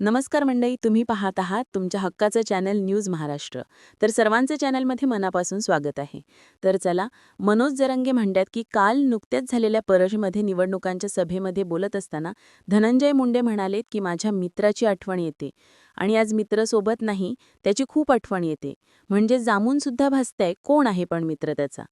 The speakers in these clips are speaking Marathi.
नमस्कार मंडळी तुम्ही पाहत आहात तुमच्या हक्काचं चॅनल न्यूज महाराष्ट्र. तर सर्वांचं चॅनलमध्ये मनापासून स्वागत आहे. तर चला मनोज जरंगे म्हणतात की काल नुकत्याच झालेल्या परळमध्ये निवडणुकांच्या सभेमध्ये बोलत असताना धनंजय मुंडे म्हणालेत की माझ्या मित्राची आठवण येते. आणि आज मित्र सोबत नाही त्याची खूप आठवण येते. म्हणजे जामूनसुद्धा भासतंय कोण आहे पण मित्र त्याचा?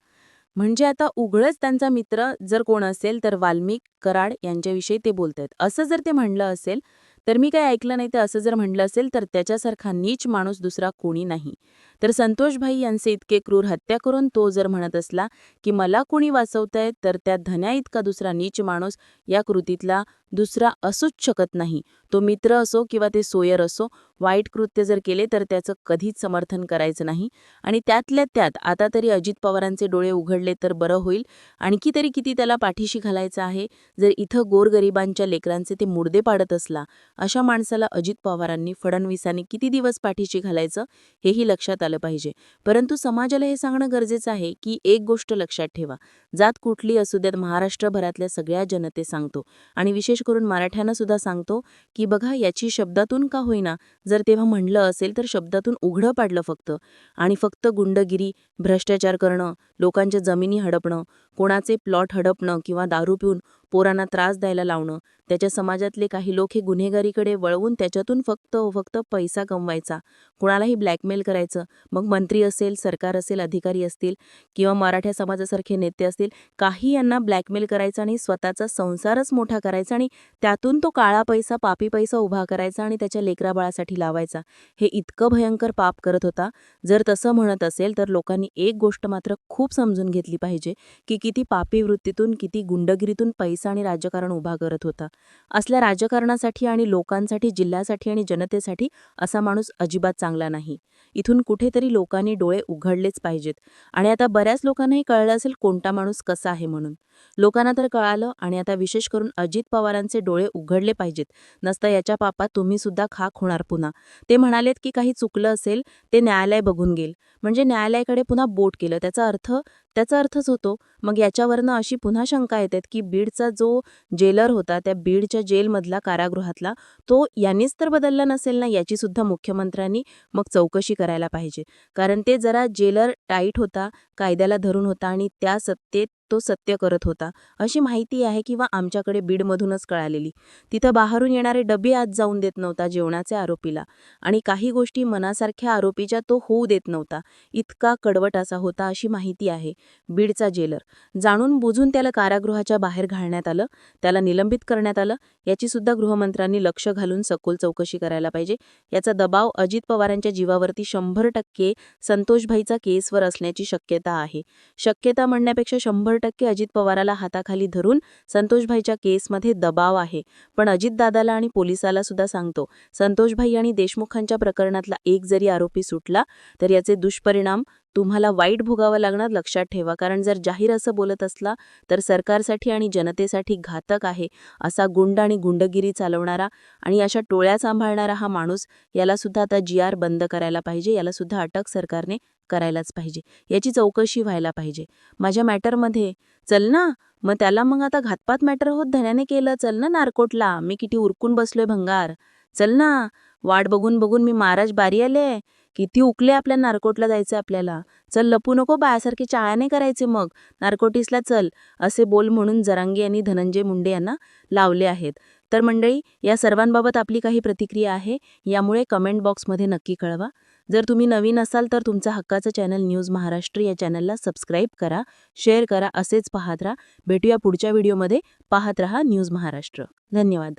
म्हणजे आता उघडच त्यांचा मित्र जर कोण असेल तर वाल्मिक कराड यांच्याविषयी ते बोलत आहेत असं जर ते म्हणलं असेल तर मी काय ऐकलं नाही तर असं जर म्हणलं असेल तर त्याच्यासारखा नीच माणूस दुसरा कोणी नाही. तर संतोषभाई यांचे इतके क्रूर हत्या करून तो जर म्हणत असला की मला कुणी वाचवतंय तर त्या धन्या इतका दुसरा नीच माणूस या कृतीतला दुसरा असूच शकत नाही. तो मित्र असो किंवा ते सोयर असो वाईट कृत्य जर केले तर त्याचं कधीच समर्थन करायचं नाही. आणि त्यातल्या त्यात आता तरी अजित पवारांचे डोळे उघडले तर बरं होईल. आणखी तरी किती त्याला पाठीशी घालायचं आहे? जर इथं गोरगरिबांच्या लेकरांचे ते मुडदे पाडत असला अशा माणसाला अजित पवारांनी फडणवीसांनी किती दिवस पाठीशी घालायचं? हेही लक्षात आलं पाहिजे. परंतु समाजाला हे सांगणं गरजेचं आहे की एक गोष्ट लक्षात ठेवा. जात कुठली असू द्यात महाराष्ट्रभरातल्या सगळ्या जनते सांगतो. आणि विशेष करून मराठ्यांना सुद्धा सांगतो की बघा याची शब्दातून का होईना? जर तेव्हा म्हणलं असेल तर शब्दातून उघडं पाडलं फक्त. आणि फक्त गुंडगिरी भ्रष्टाचार करणं लोकांच्या जमिनी हडपणं कोणाचे प्लॉट हडपणं किंवा दारू पिऊन पोरांना त्रास द्यायला लावणं त्याच्या समाजातले काही लोक हे गुन्हेगारीकडे वळवून त्याच्यातून फक्त फक्त पैसा कमवायचा. कुणालाही ब्लॅकमेल करायचं. मग मंत्री असेल सरकार असेल अधिकारी असतील किंवा मराठ्या समाजासारखे नेते असतील काही यांना ब्लॅकमेल करायचं आणि स्वतःचा संसारच मोठा करायचा आणि त्यातून तो काळा पैसा पापी पैसा उभा करायचा आणि त्याच्या लेकराबाळासाठी लावायचा. हे इतकं भयंकर पाप करत होता. जर तसं म्हणत असेल तर लोकांनी एक गोष्ट मात्र खूप समजून घेतली पाहिजे की किती पापी वृत्तीतून किती गुंडगिरीतून पैसा आणि राजकारण उभा करत होता. असल्या राजकारणासाठी आणि लोकांसाठी जिल्ह्यासाठी आणि जनतेसाठी असा माणूस अजिबात चांगला नाही. इथून कुठेतरी लोकांनी डोळे उघडलेच पाहिजेत. आणि आता बऱ्याच लोकांनाही कळलं असेल कोणता माणूस कसा आहे म्हणून. लोकांना तर कळालं आणि आता विशेष करून अजित पवारांचे डोळे उघडले पाहिजेत. नसता याच्या पापात तुम्ही सुद्धा खाक होणार पुन्हा. ते म्हणालेत की काही चुकलं असेल ते न्यायालय बघून घेईल. म्हणजे न्यायालयाकडे पुन्हा बोट केलं. त्याचा अर्थ त्याचा अर्थच होतो मग याच्यावरनं अशी पुन्हा शंका येतात की बीडचा जो जेलर होता त्या बीडच्या जेलमधला कारागृहातला तो यांनीच तर बदलला नसेल ना? याची सुद्धा मुख्यमंत्र्यांनी मग चौकशी करायला पाहिजे. कारण ते जरा जेलर टाईट होता कायद्याला धरून होता आणि त्या सत्तेत तो सत्य करत होता. अशी माहिती आहे किंवा आमच्याकडे बीडमधूनच कळालेली. तिथं बाहेरून येणारे डबे आज जाऊन देत नव्हता जेवणाच्या आरोपीला. आणि काही गोष्टी मनासारख्या आरोपीच्या तो होऊ देत नव्हता. इतका कडवट असा होता अशी माहिती आहे बीडचा जेलर. जाणून बुजून त्याला कारागृहाच्या बाहेर घालण्यात आलं. त्याला निलंबित करण्यात आलं. याची सुद्धा गृहमंत्र्यांनी लक्ष घालून सखोल चौकशी करायला पाहिजे. याचा दबाव अजित पवारांच्या जीवावरती शंभर टक्के संतोषभाईचा केसवर असण्याची शक्यता आहे. शक्यता म्हणण्यापेक्षा शंभर टक्के अजित पवाराला हाताखाली धरून संतोषभाईच्या केसमध्ये दबाव आहे. पण अजितदादाला आणि पोलिसाला सुद्धा सांगतो संतोषभाई आणि देशमुखांच्या प्रकरणातला एक जरी आरोपी सुटला तर याचे दुष्परिणाम तुम्हाला वाईट भोगावं लागणार लक्षात ठेवा. कारण जर जाहीर असं बोलत असला तर सरकारसाठी आणि जनतेसाठी घातक आहे असा गुंड आणि गुंडगिरी चालवणारा आणि अशा टोळ्या सांभाळणारा हा माणूस याला सुद्धा आता जी आर बंद करायला पाहिजे याला सुद्धा अटक सरकारने करायलाच पाहिजे. याची चौकशी व्हायला पाहिजे. माझ्या मॅटरमध्ये चल ना मग त्याला मग आता घातपात मॅटर होत धन्याने केलं चल ना नारकोटला मी किती उरकून बसलोय भंगार. चल ना वाट बघून बघून मी महाराज बारी आले. किती उकले आपल्या नारकोटला जायचं आपल्याला. चल लपू नको बायासारखे चाळ्याने करायचे मग. नारकोटीसला चल असे बोल म्हणून जरांगे यांनी धनंजय मुंडे यांना लावले आहेत. तर मंडळी या सर्वांबाबत आपली काही प्रतिक्रिया आहे यामुळे कमेंट बॉक्समध्ये नक्की कळवा. जर तुम्ही नवीन असाल तर तुमचा हक्काचं चॅनल न्यूज महाराष्ट्र या चॅनलला सबस्क्राईब करा शेअर करा असेच पाहत राहा. भेटूया पुढच्या व्हिडिओमध्ये पाहत रहा न्यूज महाराष्ट्र धन्यवाद.